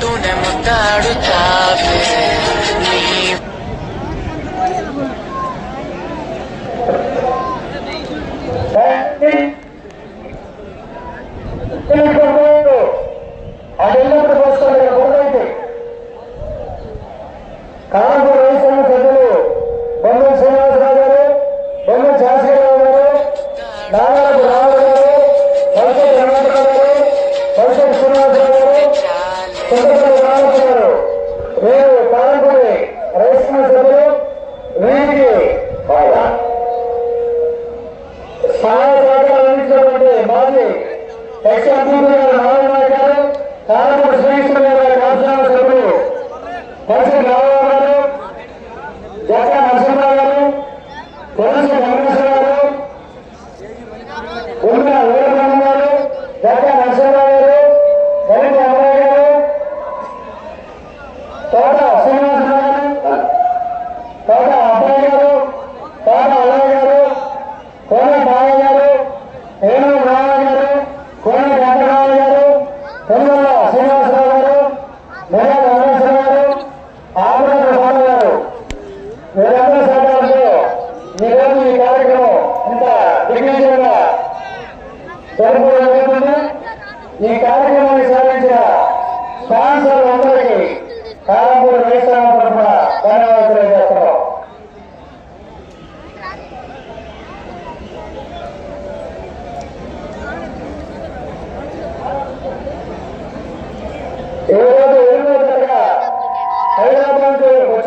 तूने मुताड़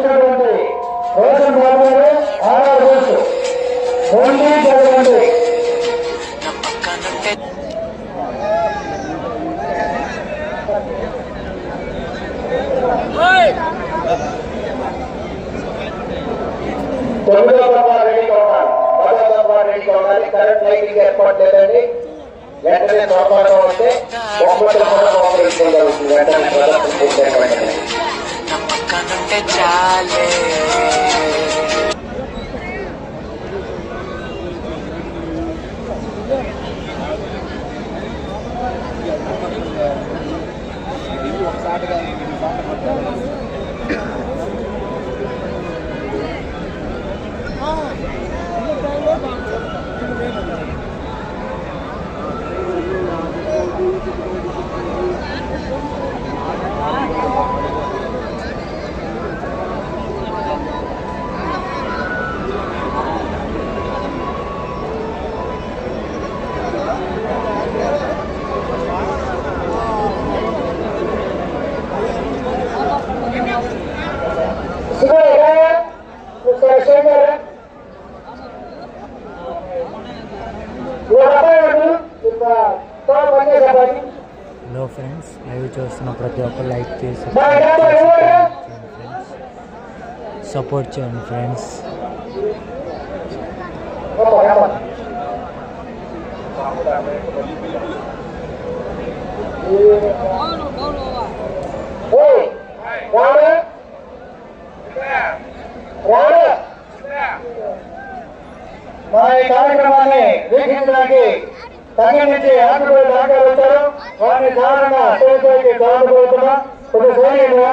వచ్చినటువంటి రోషన్ బాబు గారు ఆరో రోజు. ఓన్లీ జరగండి. తొమ్మిదో తరఫా రెడీగా పదో రెడీగా ఉండాలి కరెంట్ లైటింగ్ ఏర్పాటు లేదండి. వెంటనే తోపాటు వస్తే కూడా వెంటనే ప్రదర్శన పూర్తయిన వెంటనే. ಕನಂತೆ ಚಾಲೆ సపోర్ట్ చేయండి ఫ్రెండ్స్ మా ఈ కార్యక్రమాన్ని వీక్షించడానికి సంఘం నుంచి ఆంధ్రప్రదేశ్ దాకా వచ్చారు వారిని కారణంగా స్టేజ్ పైకి కారణపోతున్నా కొంచెం సైనికులుగా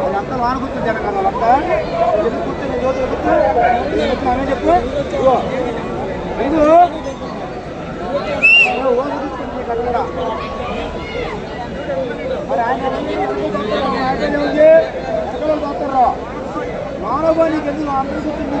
వాళ్ళంతా వాన కూర్చొని జరగాలి వాళ్ళంతా ఎందుకు కూర్చొని జ్యోతులు కూర్చో ఆమె చెప్పు ఐదు ఓ, ఓ, మరి ఆయన ఉంది ఎక్కడ పోతారు ఎందుకు అందరూ కూర్చొని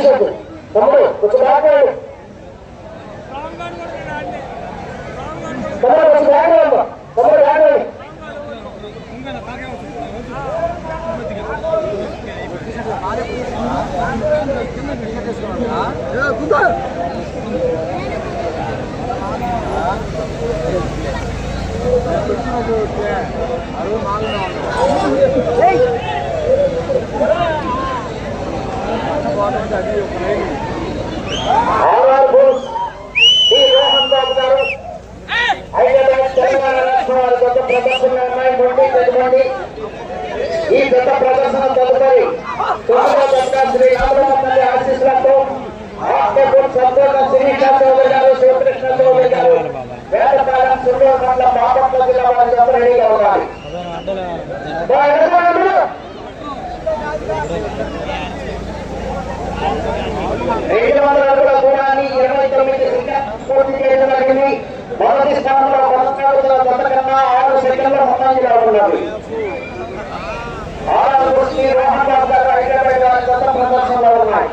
ఎక్కేసేద్దు. తమ్ముడు కొంచెం బ్యాక్గ్రౌండ్ తమ్ముడు కొంచెం. తమ్ముడు ఈ గత ప్రదర్శన తదుపరి తొమ్మిదో దశ శ్రీ రామరామల్లి ఆశీస్సులతో ఆర్కేపూర్ సంతోష శ్రీనిష చౌదరి గారు శివకృష్ణ చౌదరి గారు వేదకాలం సుందర మండలం బాపట్ల జిల్లా వారి జత రెడీగా ఉండాలి బా, ఎడమ, ఎడమ. రెండు వందల అడుగుల దూరాన్ని ఇరవై తొమ్మిది సెకండ్లు పూర్తి చేయడం జరిగింది మొదటి స్థానంలో కొనసాగుతున్న జత కన్నా ఆరు సెకండ్ల ముందంజలో ఉన్నది ఆరు కుస్తీ రోహన్ బాబు గారు హైదరాబాద్ గారి జత ప్రదర్శనలో ఉన్నాయి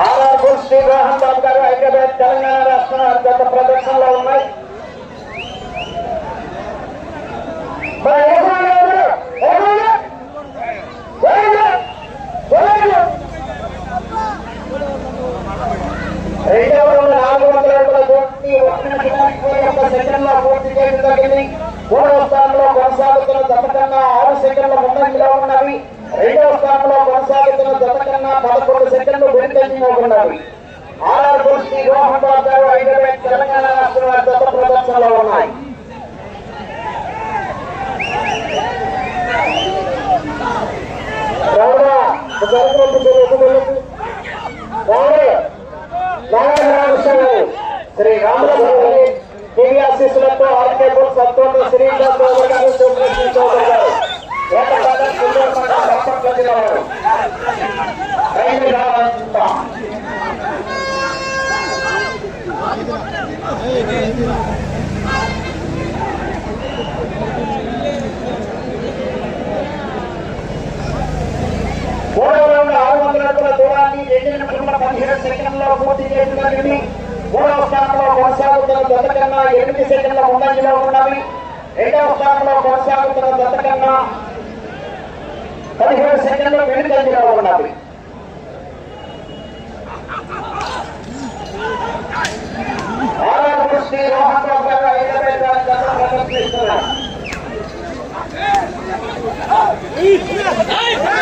ఆర్ఆర్ కుస్తీ రోహన్ బాబు గారు హైదరాబాద్ తెలంగాణ రాష్ట్రం వారి జత ప్రదర్శనలో ఉన్నాయి మూడవ ఆరు వందల అడుగుల దూరాన్ని రెండు నిమిషముల పదిహేడు సెకండ్లలో పూర్తి చేయడం జరిగింది మూడవ స్థానంలో కొనసాగుతున్న జత కన్నా ఎనిమిది సెకండ్ల ముందంజలో ఉన్నవి రెండవ స్థానంలో కొనసాగుతున్న జత కన్నా పదిహేడు సెకండ్లు వెనుకంజలో ఉన్నవి Hey!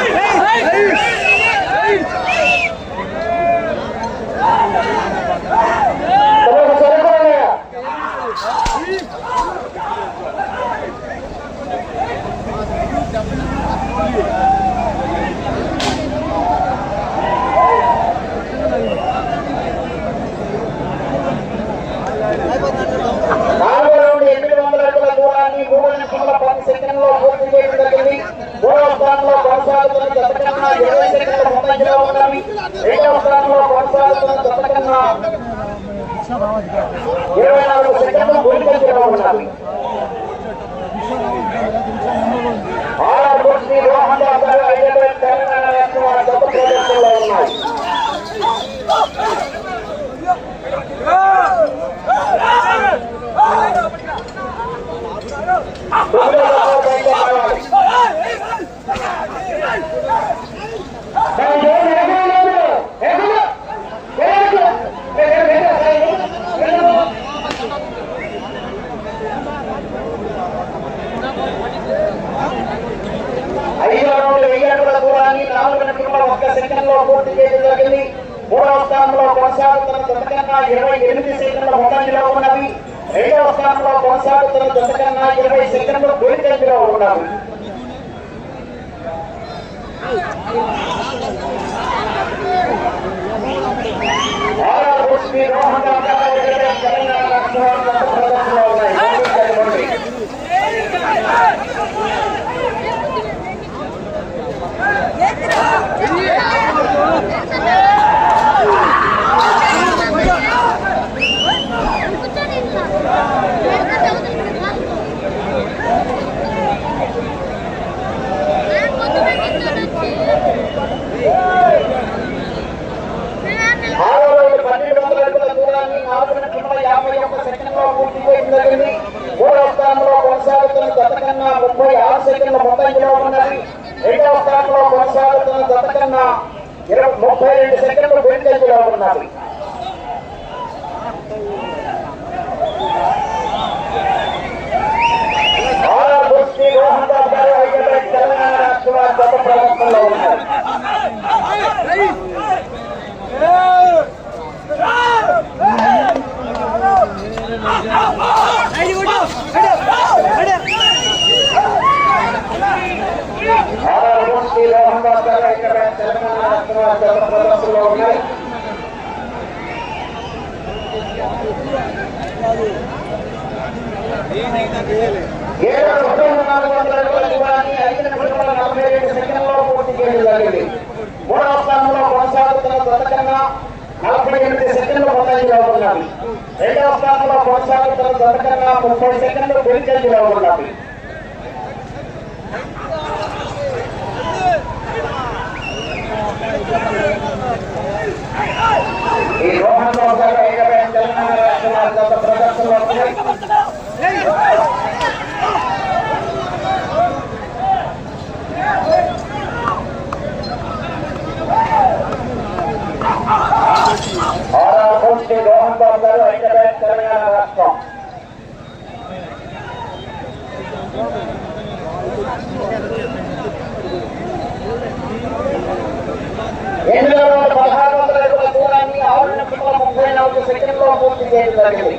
ఏడు రెండు నాలుగు వందల అడుగుల దూరాన్ని ఐదు నిమిషముల నలభై ఏడు సెకండ్లలో పూర్తి చేయడం జరిగింది మూడవ స్థానంలో కొనసాగుతున్న జతకన్నా నలభై ఎనిమిది సెకండ్లు ముందంజలో ఉన్నవి రెండవ స్థానంలో కొనసాగుతున్న జతకన్నా ముప్పై సెకండ్లు వెనుకంజలో ఉన్నవి ఈ రోహన్ తెలంగాణ రాష్ట్ర ప్రదర్శనలో ఉన్నాయి ఆరవ కోటి రోహన్ బాబు గారు హైదరాబాద్ తెలంగాణ రాష్ట్రం ఎనిమిది వందల పదహారు వందల అడుగుల దూరాన్ని ఆరు నిమిషముల ముప్పై నాలుగు సెకండ్లో పూర్తి చేయడం జరిగింది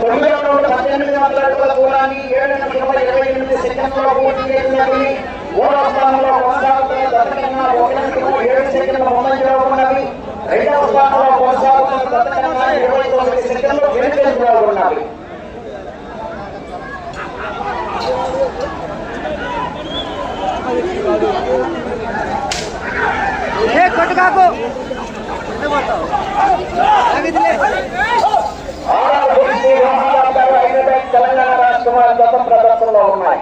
తొమ్మిది వందల పద్దెనిమిది వందల అడుగుల దూరాన్ని ఏడు నిమిషముల ఇరవై ఎనిమిది సెకండ్లలో పూర్తి మూడవ స్థానంలో కొనసాగుతున్న ఒక నిమిషము ఏడు సెకండ్ల ముందంజలో ఉన్నది రెండవ స్థానంలో కొనసాగుతున్న దత్తకన్నా ఇరవై తొమ్మిది సెకండ్లు వెనుకంజలో ఉన్నది ఆరవ గురించి రోహన్ బాబు గారు హైదరాబాద్ తెలంగాణ రాష్ట్ర వారి గత ప్రదర్శనలో ఉన్నాయి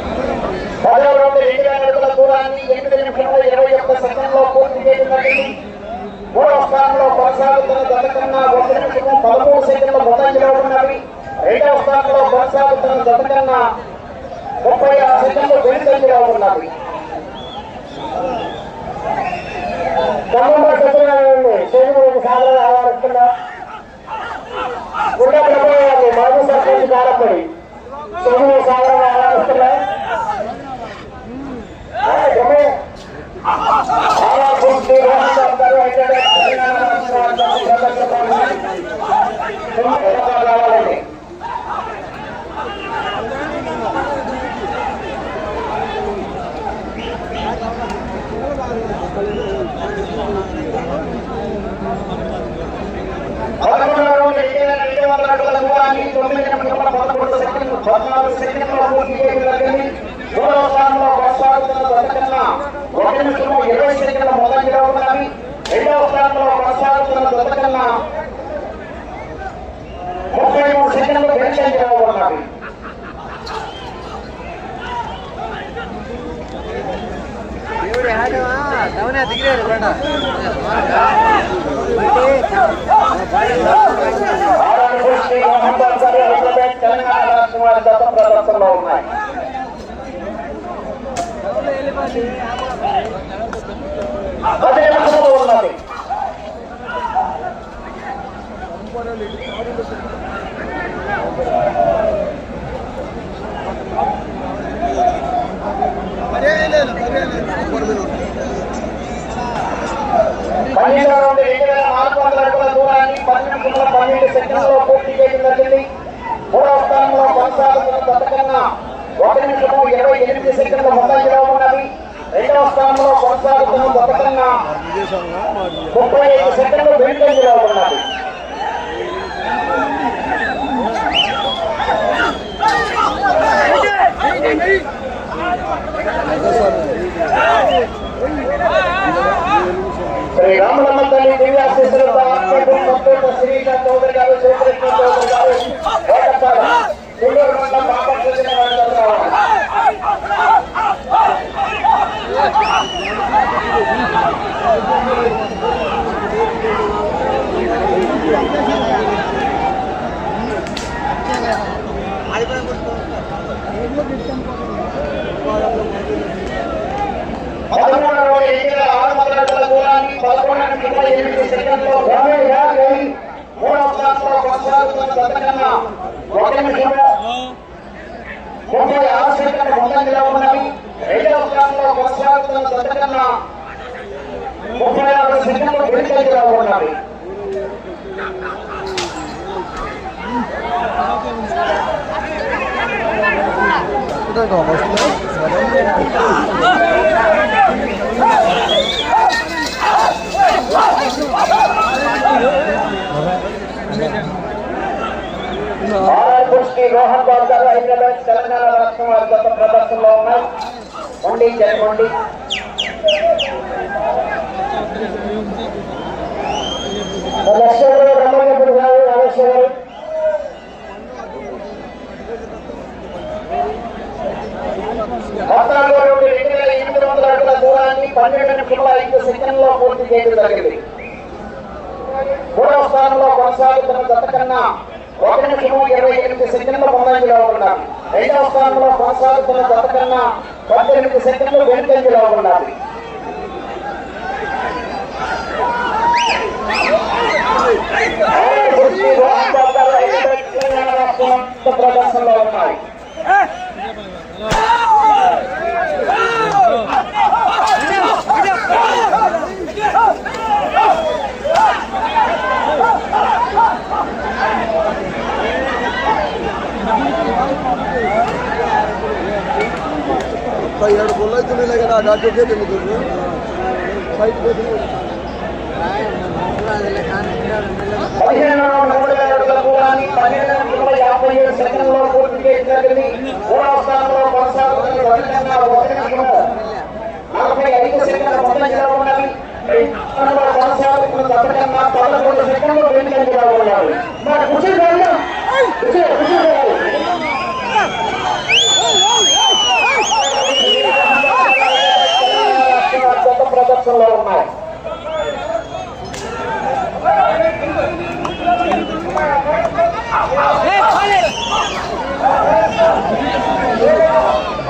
ప్రాంతంలో ఉన్నాయి. పది నిమిషములు ఉన్నది. श्री राम रमताली दिव्या श्रीता आपके गुण भक्तों को श्री का चौधरी का श्री कृष्ण चौधरी का बहुत अच्छा था सुंदर मंडल बाबा कृष्ण का चल रहा है ముప్పై ఎనిమిది సెకండ్లో ఘనంగా గెలి మూడవ స్థానంలో కొనసాగుతున్న దత్తకన్నా ఒక నిమిషము ముప్పై ఆరు సెకండ్ల ముందంజలో ఉన్నవి రెండవ స్థానంలో కొనసాగుతున్న దత్తకన్నా ముప్పై ఆరు సెకండ్లు వెనుకంజలో ఉన్నవి ఆర్ఆర్ శ్రీ రోహన్ బాబు గారు హైదరాబాద్ తెలంగాణ రాష్ట్రం వారి గత ప్రదర్శనలో ఉన్నాయి మొండి జయమొండి లక్ష్మణుడు రమ్మన్నప్పుడు గారు రామేశ్వరుడు నుండి రెండు వేల ఎనిమిది వందల అడుగుల దూరాన్ని పన్నెండు నిమిషముల ఐదు సెకండ్లో పూర్తి చేయడం జరిగింది మూడవ స్థానంలో కొనసాగుతున్న జత కన్నా ఒక నిమిషము ఇరవై ఎనిమిది సెకండ్ల ముందంజలో ఉన్నారు రెండవ స్థానంలో కొనసాగుతున్న జత కన్నా పద్దెనిమిది సెకండ్లు వెనుకంజలో ఉన్నారు ಎರಡು ಗೋಲ್ ಆಯ್ತು ಇಲ್ಲ ಈಗ ಗಾಡಿ ಹೋಗಿ ನಿಮಗೆ ಸೈಟ್ పదిహేను మూడు వేల అడుగుల దూరాన్ని పన్నెండు వందల యాభై ఏడు సెకండ్లో పూర్తి చేయడం మూడవ స్థానంలో కొనసాగుతున్న రవిచంద్ర ఒక నిమిషము నలభై ఐదు సెకండ్ల ముందంజలో ఉన్నవి కొనసాగుతున్న దత్తకన్నా పదకొండు సెకండ్లు వెనుకంజలో ఉన్నారు మరి కుషి గారు కుషి ప్రదర్శనలో ఉన్నాయి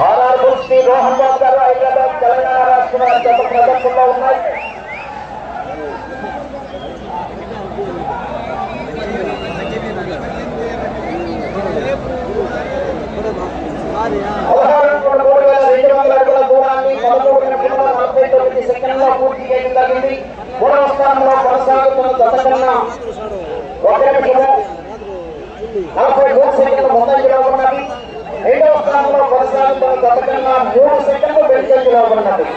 ఆర్ఆర్ రోహన్ గారు హైదరాబాద్ తెలంగాణ రాష్ట్ర ప్రదర్శనలో ఉన్నాయి పూర్తి చేయడం జరిగింది మూడవ స్థానంలో కొనసాగుతున్న గత కన్నా ఒక నిమిషం నలభై మూడు సెకండ్ల ముందంజలో ఉన్నది రెండవ స్థానంలో కొనసాగుతున్న గతకన్నా మూడు సెకండ్లు వెనుకంజలో ఉన్నది